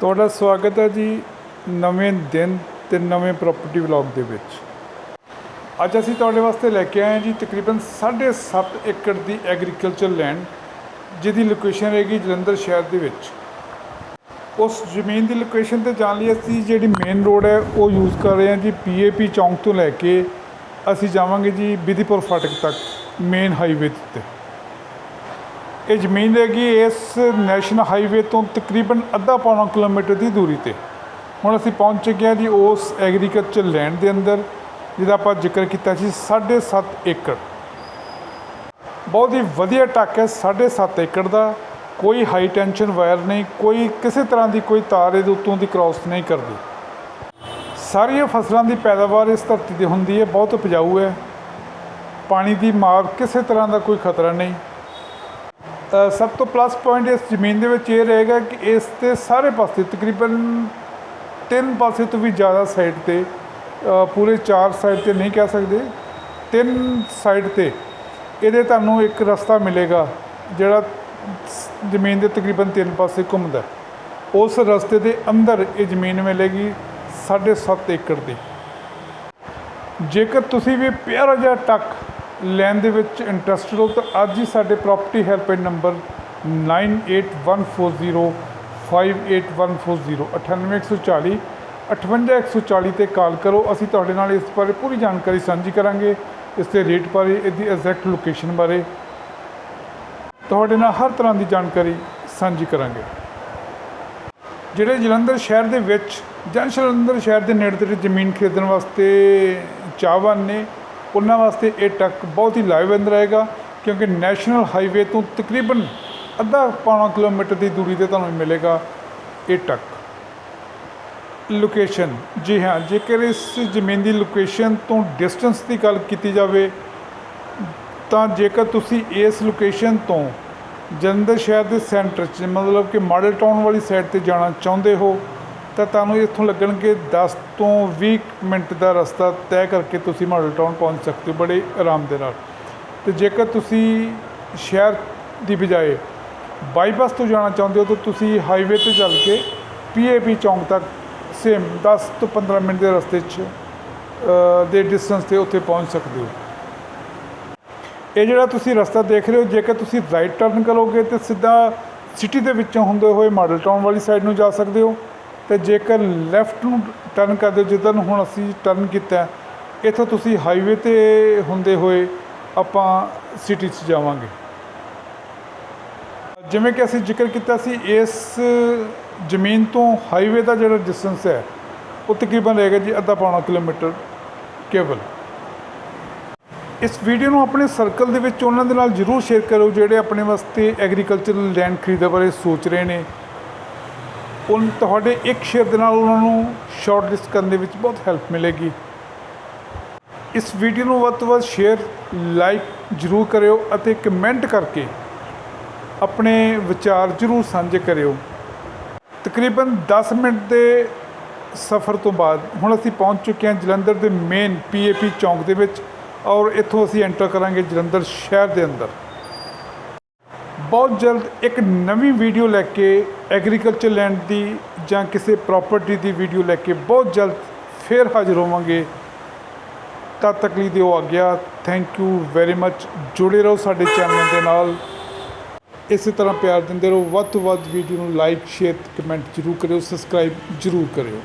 ਤੁਹਾਡਾ ਸਵਾਗਤ ਹੈ ਜੀ ਨਵੇਂ ਦਿਨ ਤੇ ਨਵੇਂ ਪ੍ਰਾਪਰਟੀ ਵਲੌਗ ਦੇ ਵਿੱਚ। ਅੱਜ ਅਸੀਂ ਤੁਹਾਡੇ ਵਾਸਤੇ ਲੈ ਕੇ ਆਏ ਹਾਂ ਜੀ ਤਕਰੀਬਨ 7.5 ਏਕੜ ਦੀ ਐਗਰੀਕਲਚਰ ਲੈਂਡ ਜਿਹਦੀ ਲੋਕੇਸ਼ਨ ਰਹੇਗੀ ਜਲੰਧਰ ਸ਼ਹਿਰ ਦੇ ਵਿੱਚ। ਉਸ ਜ਼ਮੀਨ ਦੀ ਲੋਕੇਸ਼ਨ ਤੇ ਜਾਣ ਲਈ ਅਸੀਂ ਜਿਹੜੀ ਮੇਨ ਰੋਡ ਹੈ, ਉਹ ਯੂਜ਼ ਕਰ ਰਹੇ ਹਾਂ ਜੀ ਪੀਏਪੀ ਚੌਂਕ ਤੋਂ ਲੈ ਕੇ ਅਸੀਂ ਜਾਵਾਂਗੇ ਜੀ ਬਿਧੀਪੁਰ ਫਾਟਕ ਤੱਕ ਮੇਨ ਹਾਈਵੇ ਤੇ ਇਹ ਜ਼ਮੀਨ ਹੈਗੀ ਇਸ ਨੈਸ਼ਨਲ ਹਾਈਵੇ ਤੋਂ ਤਕਰੀਬਨ ਅੱਧਾ ਪੌਣਾ ਕਿਲੋਮੀਟਰ ਦੀ ਦੂਰੀ ਤੇ। ਹੁਣ ਅਸੀਂ ਪਹੁੰਚ ਚੁੱਕੇ ਹਾਂ ਜੀ ਉਸ ਐਗਰੀਕਲਚਰ ਲੈਂਡ ਦੇ ਅੰਦਰ, ਜਿਹਦਾ ਆਪਾਂ ਜ਼ਿਕਰ ਕੀਤਾ ਸੀ 7.5 ਏਕੜ। ਬਹੁਤ ਹੀ ਵਧੀਆ ਟੱਕ ਹੈ 7.5 ਏਕੜ ਦਾ। ਕੋਈ ਹਾਈ ਟੈਂਸ਼ਨ ਵਾਇਰ ਨਹੀਂ, ਕੋਈ ਕਿਸੇ ਤਰ੍ਹਾਂ ਦੀ ਕੋਈ ਤਾਰ ਇਹਦੇ ਉੱਤੋਂ ਦੀ ਕ੍ਰਾਸ ਨਹੀਂ ਕਰਦੀ। ਸਾਰੀਆਂ ਫਸਲਾਂ ਦੀ ਪੈਦਾਵਾਰ ਇਸ ਧਰਤੀ ਤੇ ਹੁੰਦੀ ਹੈ, ਬਹੁਤ ਉਪਜਾਊ ਹੈ। ਪਾਣੀ ਦੀ ਮਾਰ ਕਿਸੇ ਤਰ੍ਹਾਂ ਦਾ ਕੋਈ ਖਤਰਾ ਨਹੀਂ। ਸਭ ਤੋਂ ਪਲੱਸ ਪੁਆਇੰਟ ਇਸ ਜ਼ਮੀਨ ਦੇ ਵਿੱਚ ਇਹ ਰਹੇਗਾ ਕਿ ਇਸ ਤੇ ਸਾਰੇ ਪਾਸੇ ਤਕਰੀਬਨ ਤਿੰਨ ਪਾਸੇ ਤੋਂ ਵੀ ਜ਼ਿਆਦਾ ਸਾਈਡ ਤੇ ਪੂਰੇ ਚਾਰ ਸਾਈਡ ਤੇ ਨਹੀਂ ਕਹਿ ਸਕਦੇ। ਤਿੰਨ ਸਾਈਡ ਤੇ ਇਹਦੇ ਤੁਹਾਨੂੰ ਇੱਕ ਰਸਤਾ ਮਿਲੇਗਾ ਜਿਹੜਾ ਜ਼ਮੀਨ ਦੇ ਤਕਰੀਬਨ ਤਿੰਨ ਪਾਸੇ ਘੁੰਮਦਾ ਉਸ ਰਸਤੇ ਦੇ ਅੰਦਰ ਇਹ ਜ਼ਮੀਨ ਮਿਲੇਗੀ 7.5 ਏਕੜ ਦੀ। ਜੇਕਰ ਤੁਸੀਂ ਵੀ ਪਿਆਰਾ ਜਿਹਾ ਟੱਕ ਲੈਣ ਦੇ ਵਿੱਚ ਇੰਟਰਸਟਡ ਹੋ ਤਾਂ ਅੱਜ ਹੀ ਸਾਡੇ ਪ੍ਰਾਪਰਟੀ ਹੈਲਪਲਾਈਨ ਨੰਬਰ 9814058140 98140 58140 ਤੇ ਕਾਲ ਕਰੋ। ਅਸੀਂ ਤੁਹਾਡੇ ਨਾਲ ਇਸ ਬਾਰੇ ਪੂਰੀ ਜਾਣਕਾਰੀ ਸਾਂਝੀ ਕਰਾਂਗੇ। ਇਸ ਦੇ ਰੇਟ ਬਾਰੇ, ਇਹਦੀ ਐਗਜ਼ੈਕਟ ਲੋਕੇਸ਼ਨ ਬਾਰੇ। ਤੁਹਾਡੇ ਨਾਲ ਹਰ ਤਰ੍ਹਾਂ ਦੀ ਜਾਣਕਾਰੀ ਸਾਂਝੀ ਕਰਾਂਗੇ। ਜਿਹੜੇ ਜਲੰਧਰ ਸ਼ਹਿਰ ਦੇ ਵਿੱਚ ਜਾਂ ਜਲੰਧਰ ਸ਼ਹਿਰ ਦੇ ਨੇੜੇ ਤੇੜੇ ਜ਼ਮੀਨ ਖਰੀਦਣ ਵਾਸਤੇ ਚਾਹਵਾਨ ਨੇ ਉਹਨਾਂ ਵਾਸਤੇ ਇਹ ਟਰੱਕ ਬਹੁਤ ਹੀ ਲਾਹੇਵੰਦ ਰਹੇਗਾ, ਕਿਉਂਕਿ ਨੈਸ਼ਨਲ ਹਾਈਵੇ ਤੋਂ ਤਕਰੀਬਨ ਅੱਧਾ ਪੌਣਾ ਕਿਲੋਮੀਟਰ ਦੀ ਦੂਰੀ ਤੇ ਤੁਹਾਨੂੰ ਮਿਲੇਗਾ ਇਹ ਟੱਕ ਲੋਕੇਸ਼ਨ ਜੀ ਹਾਂ, ਜੇਕਰ ਇਸ ਜ਼ਮੀਨ ਦੀ ਲੋਕੇਸ਼ਨ ਤੋਂ ਡਿਸਟੈਂਸ ਦੀ ਗੱਲ ਕੀਤੀ ਜਾਵੇ, ਤਾਂ ਜੇਕਰ ਤੁਸੀਂ ਇਸ ਲੋਕੇਸ਼ਨ ਤੋਂ ਜਲੰਧਰ ਸ਼ਹਿਰ ਦੇ ਸੈਂਟਰ 'ਚ, ਮਤਲਬ ਕਿ ਮਾਡਲ ਟਾਊਨ ਵਾਲੀ ਸਾਈਡ ਤੇ ਜਾਣਾ ਚਾਹੁੰਦੇ ਹੋ ਤਾਂ ਤੁਹਾਨੂੰ ਇੱਥੋਂ ਲੱਗਣਗੇ 10 ਤੋਂ 20 ਮਿੰਟ ਦਾ ਰਸਤਾ ਤੈਅ ਕਰਕੇ ਤੁਸੀਂ ਮਾਡਲ ਟਾਊਨ ਪਹੁੰਚ ਸਕਦੇ ਹੋ ਬੜੇ ਆਰਾਮ ਦੇ ਨਾਲ। ਤੇ ਜੇਕਰ ਤੁਸੀਂ ਸ਼ਹਿਰ ਦੀ ਬਜਾਏ ਬਾਈਪਾਸ ਤੋਂ ਜਾਣਾ ਚਾਹੁੰਦੇ ਹੋ ਤਾਂ ਤੁਸੀਂ ਹਾਈਵੇ ਤੇ ਚੱਲ ਕੇ ਪੀਏਪੀ ਚੌਂਕ ਤੱਕ ਸੇਮ 10 ਤੋਂ 15 ਮਿੰਟ ਦੇ ਰਸਤੇ 'ਚ ਦੇ ਡਿਸਟੈਂਸ ਤੇ ਉੱਥੇ ਪਹੁੰਚ ਸਕਦੇ ਹੋ। ਇਹ ਜਿਹੜਾ ਤੁਸੀਂ ਰਸਤਾ ਦੇਖ ਰਹੇ ਹੋ, ਜੇਕਰ ਤੁਸੀਂ ਰਾਈਟ ਟਰਨ ਕਰੋਗੇ ਤੇ ਸਿੱਧਾ ਸਿਟੀ ਦੇ ਵਿੱਚੋਂ ਹੁੰਦੇ ਹੋਏ ਮਾਡਲ ਟਾਊਨ ਵਾਲੀ ਸਾਈਡ ਨੂੰ ਜਾ ਸਕਦੇ ਹੋ। ਤੇ ਜੇਕਰ ਲੈਫਟ ਨੂੰ ਟਰਨ ਕਰਦੇ ਜਿੱਦਾਂ ਨੂੰ ਹੁਣ ਅਸੀਂ ਟਰਨ ਕੀਤਾ, ਇੱਥੋਂ ਤੁਸੀਂ ਹਾਈਵੇ ਤੇ ਹੁੰਦੇ ਹੋਏ ਆਪਾਂ ਸਿਟੀ 'ਚ ਜਾਵਾਂਗੇ। ਜਿਵੇਂ ਕਿ ਅਸੀਂ ਜ਼ਿਕਰ ਕੀਤਾ ਸੀ, ਇਸ ਜ਼ਮੀਨ ਤੋਂ ਹਾਈਵੇ ਦਾ ਜਿਹੜਾ ਡਿਸਟੈਂਸ ਹੈ, ਉਹ ਤਕਰੀਬਨ ਰਹੇਗਾ ਜੀ ਅੱਧਾ ਪੌਣਾ ਕਿਲੋਮੀਟਰ ਕੇਵਲ। ਇਸ ਵੀਡੀਓ ਨੂੰ ਆਪਣੇ ਸਰਕਲ ਦੇ ਵਿੱਚ ਉਹਨਾਂ ਦੇ ਨਾਲ ਜਰੂਰ ਸ਼ੇਅਰ ਕਰੋ ਜਿਹੜੇ ਆਪਣੇ ਵਾਸਤੇ ਐਗਰੀਕਲਚਰਲ ਲੈਂਡ ਖਰੀਦਣ ਬਾਰੇ ਸੋਚ ਰਹੇ ਨੇ। ਉਹ ਤੁਹਾਡੇ ਇੱਕ ਸ਼ੇਅਰ ਦੇ ਨਾਲ ਉਹਨਾਂ ਨੂੰ ਸ਼ਾਰਟ ਲਿਸਟ ਕਰਨ ਦੇ ਵਿੱਚ ਬਹੁਤ ਹੈਲਪ ਮਿਲੇਗੀ। ਇਸ ਵੀਡੀਓ ਨੂੰ ਵੱਧ ਤੋਂ ਵੱਧ ਸ਼ੇਅਰ ਲਾਈਕ ਜਰੂਰ ਕਰਿਓ ਅਤੇ ਕਮੈਂਟ ਕਰਕੇ ਆਪਣੇ ਵਿਚਾਰ ਜਰੂਰ ਸਾਂਝੇ ਕਰਿਓ। ਤਕਰੀਬਨ 10 ਮਿੰਟ ਦੇ ਸਫ਼ਰ ਤੋਂ ਬਾਅਦ ਹੁਣ ਅਸੀਂ ਪਹੁੰਚ ਚੁੱਕੇ ਹਾਂ ਜਲੰਧਰ ਦੇ ਮੇਨ ਪੀਏਪੀ ਚੌਂਕ ਦੇ ਵਿੱਚ ਔਰ ਇੱਥੋਂ ਅਸੀਂ ਐਂਟਰ ਕਰਾਂਗੇ ਜਲੰਧਰ ਸ਼ਹਿਰ ਦੇ ਅੰਦਰ। ਬਹੁਤ ਜਲਦ ਇੱਕ ਨਵੀਂ ਵੀਡੀਓ ਲੈ ਕੇ ਐਗਰੀਕਲਚਰ ਲੈਂਡ ਦੀ ਜਾਂ ਕਿਸੇ ਪ੍ਰਾਪਰਟੀ ਦੀ ਵੀਡੀਓ ਲੈ ਕੇ ਬਹੁਤ ਜਲਦ ਫੇਰ ਹਾਜ਼ਰ ਹੋਵਾਂਗੇ। ਤਦ ਤੱਕ ਲਈ ਦਿਓ ਆਗਿਆ। ਥੈਂਕ ਯੂ ਵੈਰੀ ਮੱਚ ਜੁੜੇ ਰਹੋ ਸਾਡੇ ਚੈਨਲ ਦੇ ਨਾਲ। ਇਸੇ ਤਰ੍ਹਾਂ ਪਿਆਰ ਦਿੰਦੇ ਰਹੋ। ਵੱਧ ਤੋਂ ਵੱਧ ਵੀਡੀਓ ਨੂੰ ਲਾਈਕ ਸ਼ੇਅਰ ਕਮੈਂਟ ਜ਼ਰੂਰ ਕਰਿਓ। ਸਬਸਕ੍ਰਾਈਬ ਜ਼ਰੂਰ ਕਰਿਓ।